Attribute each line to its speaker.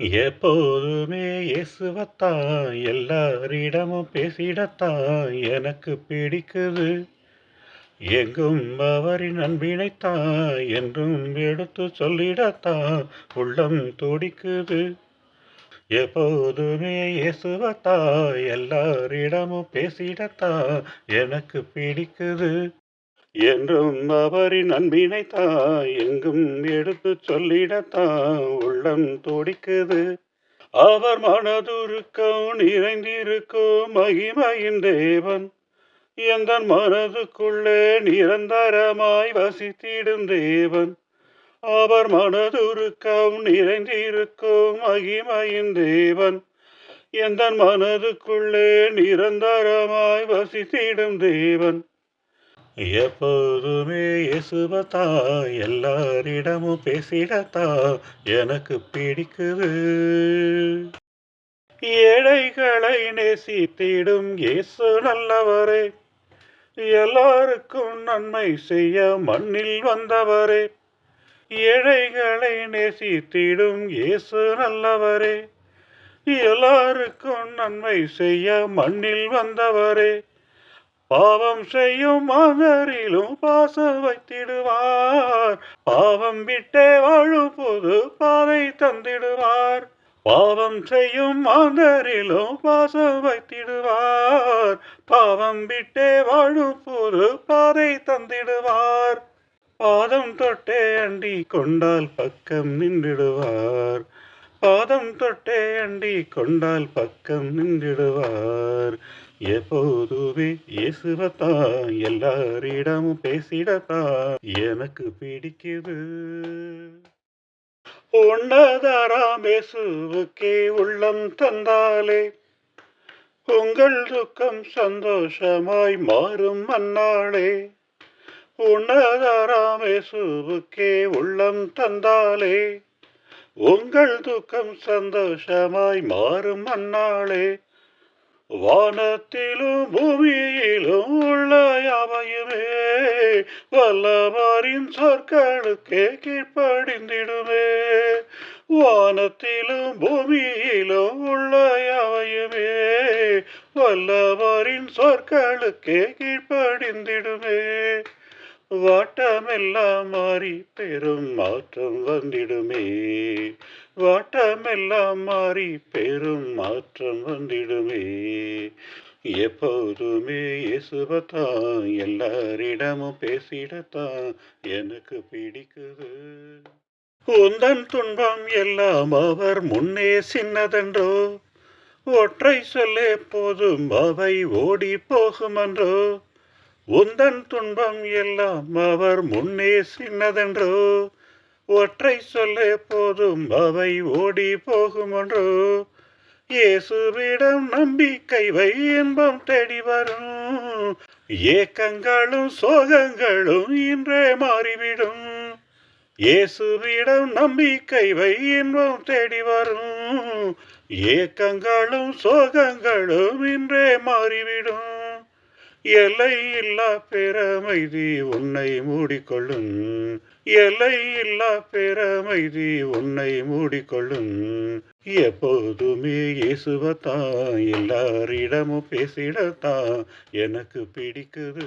Speaker 1: எப்போதுமே இயேசுவத்தான் எல்லாரிடமும் பேசிடத்தான் எனக்கு பிடிக்குது. எங்கும் அவரின் அன்பினைத்தான் என்றும் எடுத்து சொல்லிடத்தான் உள்ளம் துடிக்குது. எப்போதுமே இயேசுவத்தான் எல்லாரிடமும் பேசிடத்தான் எனக்கு பிடிக்குது. என்றும் அவரின் அன்பினைத்தான் எங்கும் எடுத்து சொல்லிடத்தா உள்ளம் துடிக்குது. அவர் மனதுருக்கம் நிறைந்திருக்கும் மகிமையின் தேவன். எந்த மனதுக்குள்ளே நிரந்தரமாய் வசித்திடும் தேவன். அவர் மனதுருக்கம் நிறைந்திருக்கும் மகிமையின் தேவன். எந்த மனதுக்குள்ளே நிரந்தரமாய் வசித்திடும் தேவன். எப்போதுமே இயேசுவத்தா எல்லாரிடமும் பேசிடத்தா எனக்கு பிடிக்குது. ஏழைகளை நேசித்திடும் இயேசு நல்லவரே. எல்லாருக்கும் நன்மை செய்ய மண்ணில் வந்தவரே. ஏழைகளை நேசித்திடும் இயேசு நல்லவரே. எல்லாருக்கும் நன்மை செய்ய மண்ணில் வந்தவரே. பாவம் செய்யும் மகரிலும் பாச வைத்திடுவார். பாவம் விட்டே வாழும் புது பாதை தந்திடுவார். பாவம் செய்யும் மாந்தரிலும் பாசம் வைத்திடுவார். பாவம் விட்டே வாழும் புது பாதை தந்திடுவார். பாதம் தொட்டே அண்டி கொண்டால் பக்கம் நின்றிடுவார். பாதம் தொட்டே அண்டி கொண்டால் பக்கம் நின்றிடுவார். எப்போதுமே இயேசுவத்தா எல்லாரிடமும் பேசிடத்தா எனக்கு பிடிக்குது. ஒன்னதாராமேசுவுக்கே உள்ளம் தந்தாலே உங்கள் துக்கம் சந்தோஷமாய் மாறும் அந்நாளே உன்னதாராமேசுவுக்கே உள்ளம் தந்தாலே உங்கள் துக்கம் சந்தோஷமாய் மாறும் அந்நாளே வானத்திலும் பூமியிலும் உள்ள யாவையுமே வல்லவரின் சொற்களுக்கே கீழ்ப்படிந்திடுமே. வானத்திலும் பூமியிலும் உள்ள யாவையுமே வல்லவரின் சொற்களுக்கே கீழ்ப்படிந்திடுமே. வாட்டமெல்லாம் மாறி பெரும் மாற்றம் வந்திடுமே. வாட்டமெல்லாம் மாறி பெரும் மாற்றம் வந்திடுமே. எப்போதுமே இயேசுவத்தான் எல்லாரிடமும் பேசிடத்தான் எனக்கு பிடிக்குது. உந்தன் துன்பம் எல்லாம் அவர் முன்னே சின்னதென்றோ? ஒற்றை சொல்லே போதும் அவை ஓடி போகுமன்றோ? உந்தன் துன்பம் எல்லாம் அவர் முன்னே சின்னதென்றோ. ஒற்றை சொல்லே போதும் அவை ஓடி போகுமென்றோ இயேசுவிடம் நம்பிக்கை வை இன்பம் தேடி வரும். ஏக்கங்களும் சோகங்களும் இன்றே மாறிவிடும். இயேசுவிடம் நம்பிக்கை வை இன்பம் தேடி வரும். ஏக்கங்களும் சோகங்களும் இன்றே மாறிவிடும். எல்லை இல்லா பேரமைதி உன்னை மூடிக்கொள்ளும். எல்லை இல்லா பேரமைதி உன்னை மூடிக்கொள்ளும். எப்போதுமே இயேசுவத்தான் எல்லாரிடமும் பேசிடத்தான். எனக்கு பிடிக்குது.